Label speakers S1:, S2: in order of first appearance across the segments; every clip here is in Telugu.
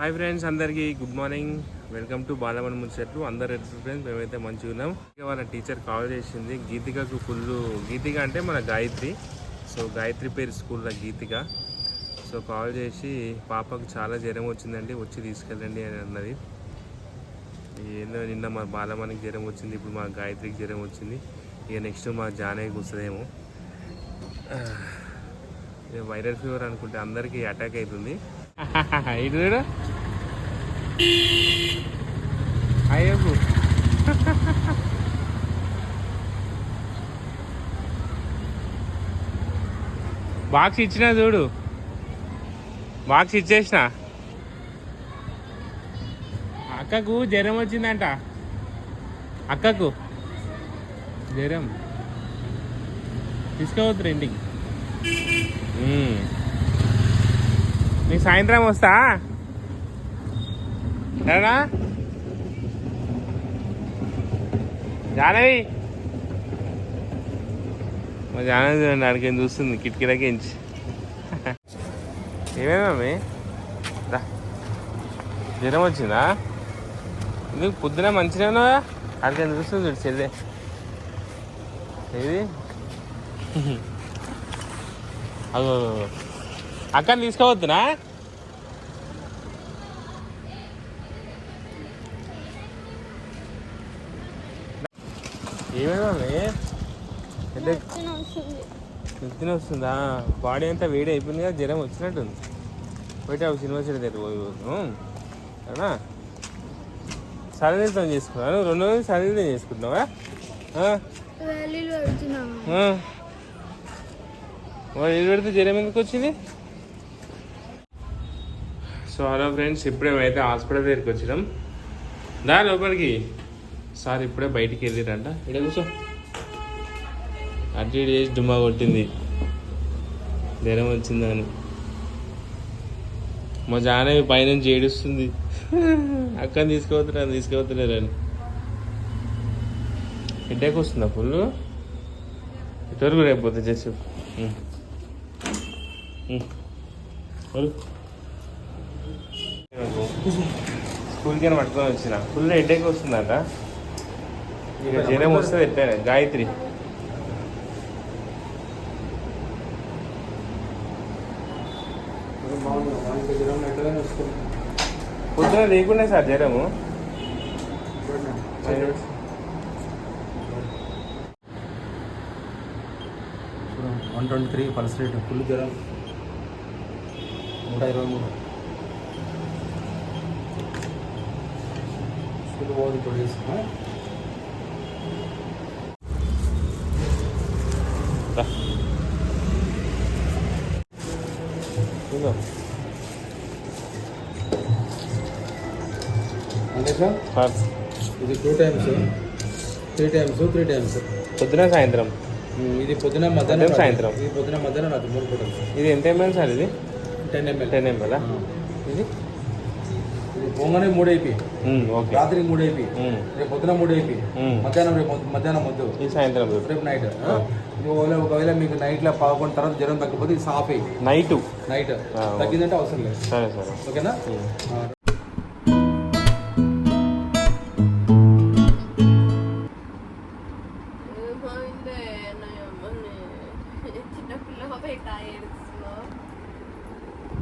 S1: హాయ్ ఫ్రెండ్స్ అందరికీ గుడ్ మార్నింగ్. వెల్కమ్ టు బాలమన్ మున్సెట్లు అందరు ఎట్లా ఫ్రెండ్స్? మేమైతే మంచిగా ఉన్నాం. వాళ్ళ టీచర్ కాల్ చేసింది గీతికకు ఫుల్ గీతిక అంటే మన గాయత్రి. సో గాయత్రి పేరు స్కూల్లో గీతిక. సో కాల్ చేసి పాపకు చాలా జ్వరం వచ్చిందండి వచ్చి తీసుకెళ్ళండి అని అన్నది. ఏందో నిన్న మా బాలమణికి జ్వరం వచ్చింది ఇప్పుడు మా గాయత్రికి జ్వరం వచ్చింది. ఇక నెక్స్ట్ మా జానకి వస్తుందేమో. వైరల్ ఫీవర్ అనుకుంటే అందరికీ అటాక్ అవుతుంది. ఇది చూడు బాక్స్ ఇచ్చిన చూడు. బాక్స్ ఇచ్చేసిన. అక్కకు జ్వరం వచ్చిందంట. అక్కకు. జ్వరం. తీసుకోవద్దు ఇంటికి మ్మ్. సాయంత్రం వస్తా? ఏనా జానవి? మా జానవి చూడండి అడిగేం చూస్తుంది? కిటికీలకి ఎంచి ఏమేమి మమ్మీ? రా. జ్వరం వచ్చిందా? ఎందుకు పొద్దున మంచిగా ఉన్నావా? అడిగేం చూస్తుంది చూడు చెల్లె. ఏది? అగో అక్కని తీసుకోవద్దునా ఏమేమి నెత్తిన వస్తుందా? బాడీ అంతా వేడి అయిపోయింది కదా జ్వరం వచ్చినట్టుంది. పోయితే అవి సినిమా సీట్ దగ్గర పోయి అవునా సరదీతం చేసుకున్నాను రెండు రోజులు సరదీతం చేసుకుంటున్నావా? పెడితే జ్వరం ఎందుకు వచ్చింది? సో హలో ఫ్రెండ్స్ ఇప్పుడే అయితే హాస్పిటల్ దగ్గరికి వచ్చినాం. దా లోపలికి. సార్ ఇప్పుడే బయటికి వెళ్ళిరంట. ఇక్కడ కూర్చో. అటు ఇటు చేసి డుమ్మా కొట్టింది. జ్వరం వచ్చిందని మా జానే పైనుంచి ఏడుస్తుంది. అక్కని తీసుకుపోతున్నాను తీసుకుపోతున్నారని హెడ్ఏక్ వస్తుందా ఫుల్ ఇటువరకు రేపు పోతే చేసి స్కూల్కి పట్టుకొని వచ్చిన? ఫుల్ హెడ్ఏక్ వస్తుందట. జ్వరం వస్తుంది ఎట్లా గాయత్రి. పొద్దున లేకుండా సార్ జ్వరము.
S2: One twenty three pulse rate full జ్వరం. నూట ఇరవై మూడు. పోదు టూ డేస్
S1: రా. ఇదిగో.
S2: అంటే సార్ ఇది two times three times three times.
S1: పొద్దున సాయంత్రం.
S2: ఇది పొద్దున మధ్యాహ్నం.
S1: సాయంత్రం.
S2: ఇది పొద్దున మధ్యాహ్నం రాత్రి మూడు పూటలు.
S1: ఇది ఎంత ఎంఎల్ సార్ ఇది?
S2: Ten ML.
S1: టెన్ ఎంఎల్ ఇది?
S2: పొంగనే మూడు అయిపోయి
S1: ఓకే.
S2: రాత్రికి మూడు అయిపోయి రేపు పొద్దున మూడు అయిపోయి. మధ్యాహ్నం రేపు మధ్యాహ్నం
S1: ఇది సాయంత్రం రేపు.
S2: రేపు నైట్. ఒకవేళ ఒకవేళ మీకు నైట్లో పదకొండు తర్వాత జ్వరం తగ్గకపోతే ఇది సాఫ్. అయ్యి
S1: నైటు.
S2: నైట్ తగ్గిందంటే అవసరం లేదు.
S1: సరే సరే.
S2: ఓకేనా?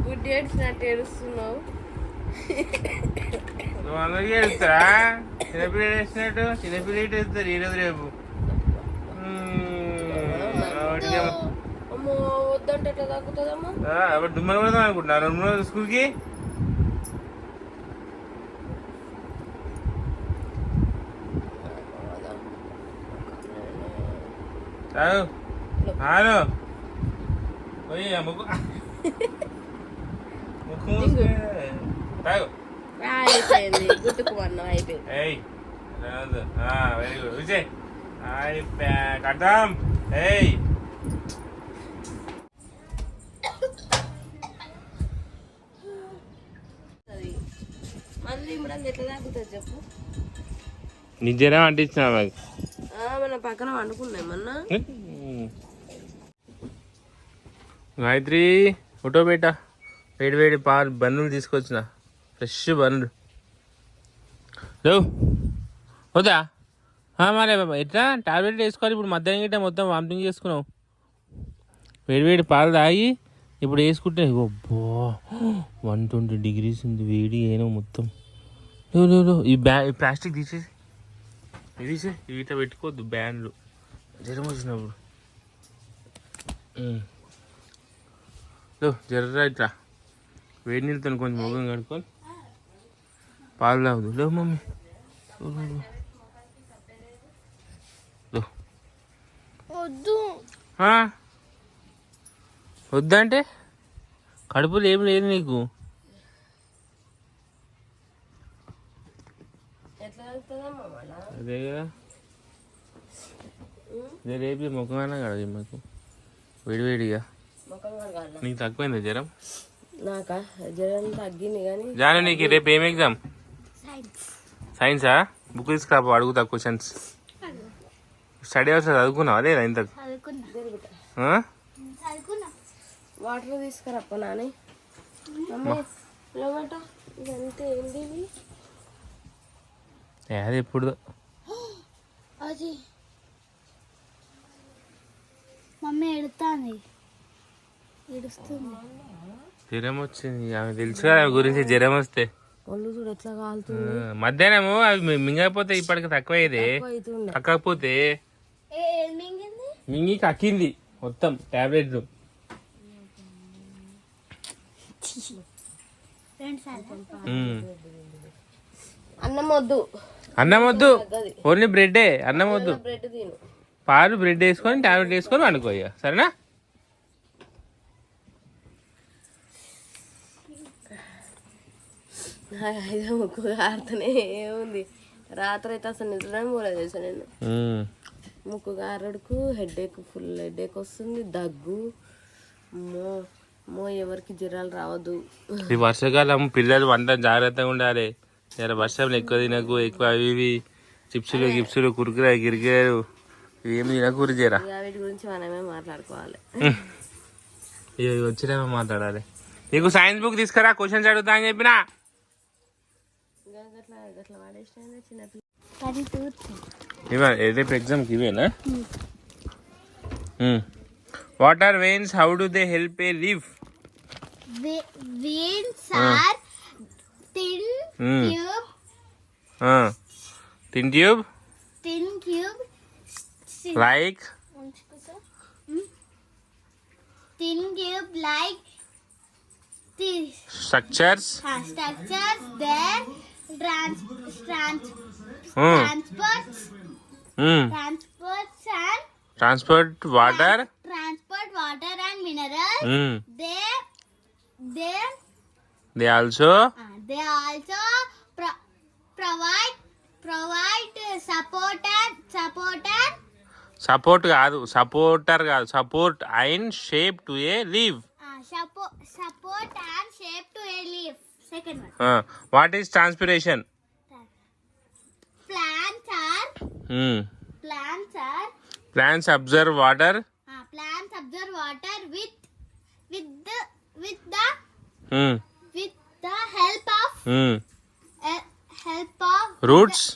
S3: గుడ్డి ఏడ్చినట్టు ఏడుస్తున్నావు.
S1: నువ్వు అందరికీ వెళ్తారా చిన్నపిల్లలు వేసినట్టు చిన్నపిల్లలు వెళ్తారు ఈరోజు రేపు. దుమ్మలు పడదాం అనుకుంటున్నా. రెండు రోజులు స్కూల్కి. హలో ముక్కు.
S3: అయిపోయింది.
S1: రాదు. వెరీ గుడ్ విజయ్ ఏయ్. అంటించిన
S3: ఆ, మన పక్కన వండుకున్నాం మొన్న.
S1: గాయత్రి ఫోటో బేట వేడి వేడి పాలు బన్నులు తీసుకొచ్చిన. ఫ్రెష్ బండ్లు లేవు వద్దా? మరే మరి ఎట్లా? టాబ్లెట్ వేసుకోవాలి. ఇప్పుడు మధ్యాహ్నం గిట్ట మొత్తం వామిటింగ్ చేసుకున్నావు. వేడి వేడి పాలు తాగి ఇప్పుడు వేసుకుంటే అబ్బో వన్ ట్వంటీ డిగ్రీస్ ఉంది. వేడి అయినా మొత్తం. లేవు లేవు ఈ బ్యా ఈ ప్లాస్టిక్ తీసేసి ఇది ఇవి ఇట్లా పెట్టుకోవద్దు బ్యాన్లు జ్వరం వచ్చినప్పుడు. జ్వర ఇట్లా వేడి నీళ్ళతో కొంచెం ముఖం కడుక్కొని. లేవు మమ్మీ లేవు, లేవు, లేవు. లేవు.
S3: వద్దు?
S1: వద్దంటే? కడుపులో ఏం లేదు నీకు. అదే కదా. అదే రేపు ముఖమైనా కడగ మాకు. వేడివేడిగా నీకు తక్కువైందా జ్వరం?
S3: నాకా? జ్వరం తగ్గింది కానీ
S1: జాను నీకు రేపు ఏం ఎగ్జామ్ సైన్సా బుక్ తీసుకురా అడుగుతా క్వశ్చన్స్ స్టడీ అవర్స్ చదువుకున్నావా లేదా ఇంత
S3: వాటర్ నాని. ఇది?
S1: అది ఎప్పుడు?
S4: అది. మమ్మీ ఎడుతుంది. ఏడుస్తుంది.
S1: జ్వరం వచ్చింది. ఆమె తెలుసు కదా ఆమె గురించి జ్వరం వస్తే.
S3: ఒళ్ళు చూడు ఎట్లా కాలుతుంది.
S1: మధ్యాహ్నము అవి మింగకపోతే ఇప్పటికి తక్కువయ్యేది
S3: అవుతుండే
S1: తక్కకపోతే
S4: ఏం మింగింది?
S1: మింగి కక్కింది మొత్తం టాబ్లెట్లు. ఉమ్.
S3: అన్నం వద్దు
S1: అన్నం వద్దు ఓన్లీ బ్రెడ్డే అన్నం వద్దు
S3: బ్రెడ్ తిను.
S1: పాలు బ్రెడ్ వేసుకొని టాబ్లెట్ వేసుకొని వండుకోయ్య సరేనా?
S3: నాకు అయితే ముక్కు కారుతూనే ఉంది రాత్రి అయితే అసలు నిద్రనే పోలేదు తెలుసా నేను. ముక్కు గారడుకు హెడేక్ ఫుల్ హెడేక్ వస్తుంది దగ్గు. మో మో ఎవరికి జ్వరాలు రావద్దు.
S1: ఈ వర్షాకాలం పిల్లలు వంట జాగ్రత్తగా ఉండాలి. జర వర్షంలో ఎక్కువ తినకు ఎక్కువ అవి ఇవి. చిప్సులు గిప్సులు కురుకురా గిరికారు ఏమి తినకూరు జరా.
S3: వీటి గురించి మనమే మాట్లాడుకోవాలి.
S1: ఇవి వచ్చినామో మాట్లాడాలి. నీకు సైన్స్ బుక్ తీసుకురా క్వశ్చన్స్ అడుగుతా అని చెప్పినా.
S3: ఇంకా గట్లా గట్లా వాడేసిన చిన్నపిల్ల
S4: పది తూర్చి
S1: ఇవా రేపు ఎగ్జామ్కి ఇవేనా what are veins how do they help a leaf
S4: veins are thin
S1: Hmm.
S4: tube
S1: thin tube
S4: thin tube
S1: like
S4: Hmm? thin tube like this
S1: structures
S4: uh, structures then trans trans
S1: Hmm.
S4: transports transports and
S1: transport water
S4: transport water and minerals
S1: Hmm.
S4: they they
S1: they also
S4: uh, they also pro- provide provide support and support and
S1: support కాదు సపోర్టర్ కాదు support and shape to a leaf
S4: uh, support support and shape to a leaf
S1: what is transpiration
S4: plants are hmm plants are
S1: plants absorb
S4: water plants absorb water with with with the with help of help of roots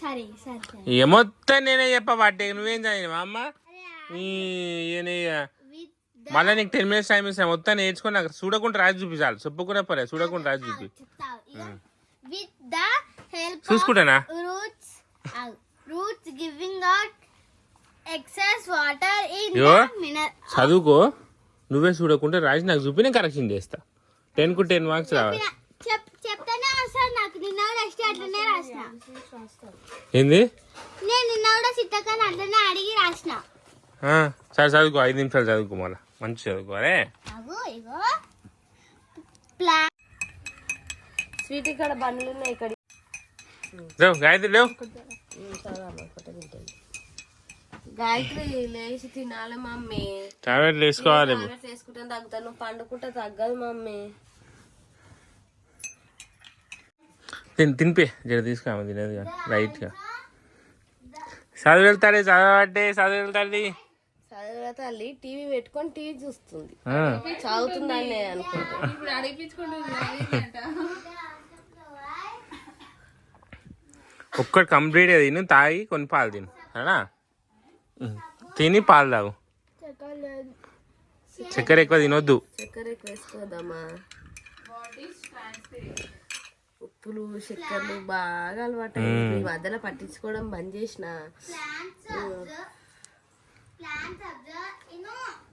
S4: sorry sorry
S1: ఏమొత్తం నేనే చెప్ప వాటి నువ్వేం చదివినావా అమ్మా? ఈ
S4: ఏనయ్యా
S1: మళ్ళీ నీకు టెన్ మినిట్స్ టైం ఇస్తాను. మొత్తం నేర్చుకొని నాకు చూడకుండా రాసి చూపించాలి. చెప్పకుండా పర్లేదు చూడకుండా రాసి చూపి. చూసుకుంటానా? చదువుకో. నువ్వే చూడకుండా రాసి నాకు చూపి నేను కరెక్షన్ చేస్తా. టెన్కు టెన్ మార్క్స్ రావాలి.
S4: చెప్ చెప్తానే రాస్తాను నాకు. నిన్న కూడా వచ్చి అట్లనే రాసిన.
S1: ఏంది?
S4: నేను నిన్న కూడా సిద్ధకని అట్లనే అడిగి రాసిన.
S1: ఆ, సరే చదువుకో. ఐదు నిమిషాలు చదువుకో మళ్ళా. మంచి చదువుకో అరే
S4: అగో ఇగో. ప్లా
S3: స్వీట్ ఇక్కడ బండ్లు ఉన్నాయి ఇక్కడ.
S1: లేవు గాయత్రి లేవు.
S3: గాయత్రి లేచి తినాలి మమ్మీ.
S1: టాబ్లెట్లు వేసుకోవాలి.
S3: టాబ్లెట్స్ వేసుకుంటే తగ్గుతాను నువ్వు పండుకుంటే తగ్గదు మమ్మీ.
S1: తిని తినిపే. జర తినేది లైట్గా. చదువు వెళ్తాడే చదవబట్టే చదువు
S3: చదివే తల్లి టీవీ పెట్టుకొని టీవీ చూస్తుంది. చదువుతుందని అనుకుంటా.
S1: ఒక్కటి కంప్లీట్ తిను తాగి కొన్ని పాలు తిను. అనా తిని పాలు తాగు. చక్కెర ఎక్కువ తినొద్దు.
S3: చక్కెర ఎక్కువ వేసుకోదామా ఉప్పులు చక్కెరలు బాగా అలవాటు మధ్యలో పట్టించుకోవడం బంద్ చేసిన.
S4: plants are there, you know.